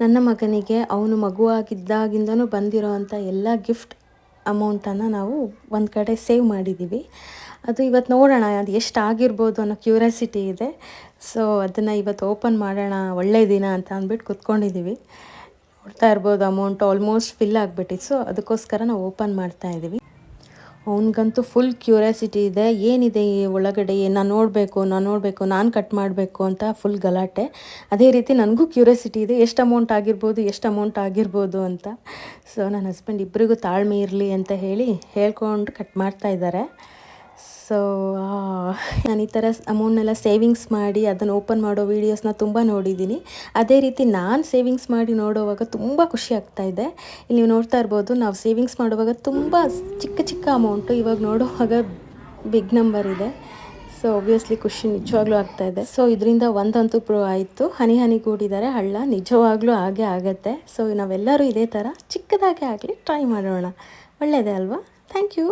ನನ್ನ ಮಗನಿಗೆ ಅವನು ಮಗುವಾಗಿದ್ದಾಗಿಂದನೂ ಬಂದಿರೋ ಅಂಥ ಎಲ್ಲ ಗಿಫ್ಟ್ ಅಮೌಂಟನ್ನು ನಾವು ಒಂದು ಕಡೆ ಸೇವ್ ಮಾಡಿದ್ದೀವಿ. ಅದು ಇವತ್ತು ನೋಡೋಣ, ಅದು ಎಷ್ಟು ಆಗಿರ್ಬೋದು ಅನ್ನೋ ಕ್ಯೂರಿಯಾಸಿಟಿ ಇದೆ. ಸೊ ಅದನ್ನು ಇವತ್ತು ಓಪನ್ ಮಾಡೋಣ ಒಳ್ಳೆಯ ದಿನ ಅಂತ ಅಂದ್ಬಿಟ್ಟು ಕೂತ್ಕೊಂಡಿದ್ದೀವಿ. ನೋಡ್ತಾ ಇರ್ಬೋದು ಅಮೌಂಟ್ ಆಲ್ಮೋಸ್ಟ್ ಫಿಲ್ ಆಗಿಬಿಟ್ಟಿತ್ತು. ಸೊ ಅದಕ್ಕೋಸ್ಕರ ನಾವು ಓಪನ್ ಮಾಡ್ತಾ ಇದ್ದೀವಿ. ಅವನಿಗಂತೂ ಫುಲ್ ಕ್ಯೂರಿಯಾಸಿಟಿ ಇದೆ. ಏನಿದೆ ಈ ಒಳಗಡೆ? ನಾನು ನೋಡಬೇಕು ನಾನು ನೋಡಬೇಕು, ನಾನು ಕಟ್ ಮಾಡಬೇಕು ಅಂತ ಫುಲ್ ಗಲಾಟೆ. ಅದೇ ರೀತಿ ನನಗೂ ಕ್ಯೂರಿಯಾಸಿಟಿ ಇದೆ. ಎಷ್ಟು ಅಮೌಂಟ್ ಆಗಿರ್ಬೋದು, ಎಷ್ಟು ಅಮೌಂಟ್ ಆಗಿರ್ಬೋದು ಅಂತ. ಸೊ ನನ್ನ ಹಸ್ಬೆಂಡ್ ಇಬ್ಬರಿಗೂ ತಾಳ್ಮೆ ಇರಲಿ ಅಂತ ಹೇಳಿ ಹೇಳ್ಕೊಂಡು ಕಟ್ ಮಾಡ್ತಾ ಇದ್ದಾರೆ. ಸೊ ನಾನು ಈ ಥರ ಅಮೌಂಟ್ನೆಲ್ಲ ಸೇವಿಂಗ್ಸ್ ಮಾಡಿ ಅದನ್ನು ಓಪನ್ ಮಾಡೋ ವೀಡಿಯೋಸ್ನ ತುಂಬ ನೋಡಿದ್ದೀನಿ. ಅದೇ ರೀತಿ ನಾನು ಸೇವಿಂಗ್ಸ್ ಮಾಡಿ ನೋಡೋವಾಗ ತುಂಬ ಖುಷಿ ಆಗ್ತಾ ಇದೆ. ಇಲ್ಲಿ ನೀವು ನೋಡ್ತಾ ಇರ್ಬೋದು, ನಾವು ಸೇವಿಂಗ್ಸ್ ಮಾಡುವಾಗ ತುಂಬ ಚಿಕ್ಕ ಚಿಕ್ಕ ಅಮೌಂಟು ಇವಾಗ ನೋಡುವಾಗ ಬಿಗ್ ನಂಬರ್ ಇದೆ. ಸೊ ಒಬ್ವಿಯಸ್ಲಿ ಖುಷಿ ನಿಜವಾಗ್ಲೂ ಆಗ್ತಾ ಇದೆ. ಸೊ ಇದರಿಂದ ಒಂದಂತೂ ಪ್ರೂವ್ ಆಯಿತು. ಹನಿ ಹನಿ ಕೂಡಿದ್ದಾರೆ ಹಳ್ಳ ನಿಜವಾಗ್ಲೂ ಹಾಗೆ ಆಗತ್ತೆ. ಸೊ ನಾವೆಲ್ಲರೂ ಇದೇ ಥರ ಚಿಕ್ಕದಾಗೆ ಆಗಲಿ ಟ್ರೈ ಮಾಡೋಣ. ಒಳ್ಳೆಯದೇ ಅಲ್ವಾ? Thank you